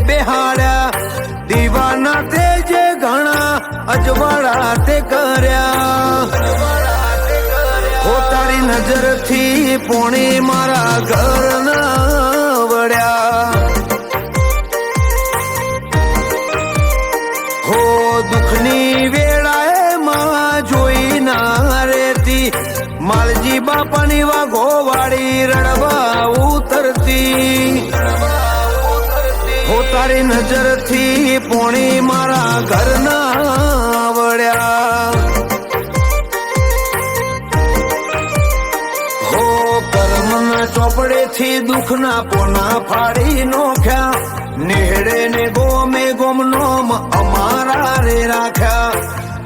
બેહાડ્યા દીવાના તે જે ઘણા અજવાળા તે કર્યા. પોતાની તારી નજરથી પોણી મારા ઘર ના વળ્યા. હો દુઃખની વેળાએ માં જોઈ ના રેતી માલજી બાપાની વાઘો વાળી રડવા ઉતરતી. રડવા તારી નજરથી પોણી મારા ઘરના વળ્યા. હો, કર્મના ચોપડેથી દુઃખના પોના ફાડી નોખ્યા નેહડે ને ગોમે ગોમ નોમ અમારા રે રાખ્યા.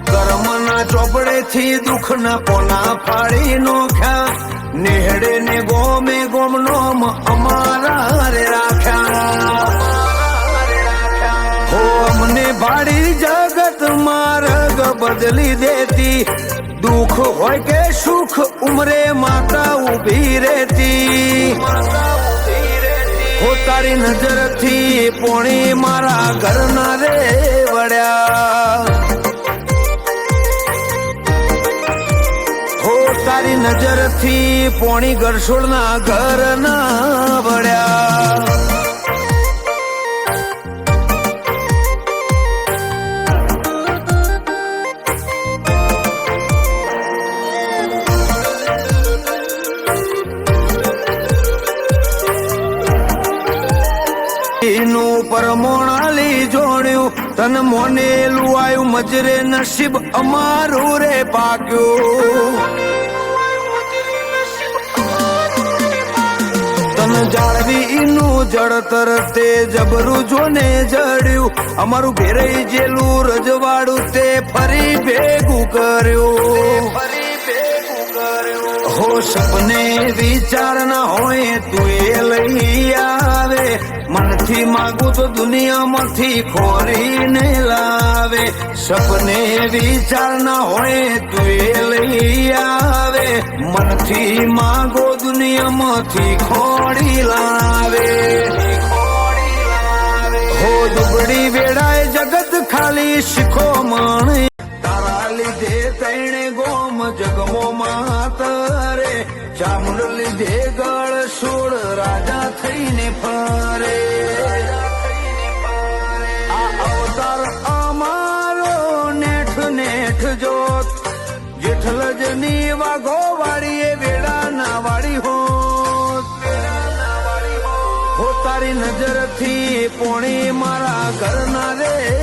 કર્મના ચોપડેથી દુઃખના પોના ફાડી નોખ્યા નેહડે ને ગોમે ગોમ નોમ અમારા રે રાખ્યા. ભાડી જગત માર્ગ બદલી દેતી. દુઃખ હોય કે સુખ ઉમરે માતા ઊભી રહેતી. તારી નજરથી પોણી મારા ઘરના રે વળ્યા. હો તારી નજરથી પોણી ગરસોડના ઘર ના વળ્યા. એનું પરમોણાલી જોડ્યું. તન મોને આયું મજરે નસીબ અમારું રે પાક્યું. તન જાળવી ઈનું જળતર તે જબરું જોને જડ્યું. અમારું ઘેરે જેલું રજવાડું તે ફરી ભેગું કર્યું. ફરી ભેગું કર્યું હો, સપને વિચાર ના હોય, તું એ લઈ આવે મનથી માગું તો દુનિયામાંથી ખોરીને લાવે. સપને વિચાર ના હોય તું એ લઈ આવે. મનથી માગો દુનિયામાંથી ખોડી લાવે. હો દુબળી વેળાએ જગત ખાલી શીખો માણે. તારા લીધે તૈણે ગોમ જગમો માતરે. ચામુંડ લીધે ગળ સોળ રાજા ફરે. આ અવતાર અમારો નેઠ નેઠ જોત. જેઠલ જની વાઘો વાળી એ વેડા ના વાળી હો તારી નજરથી પોણી મારા ઘરના રે.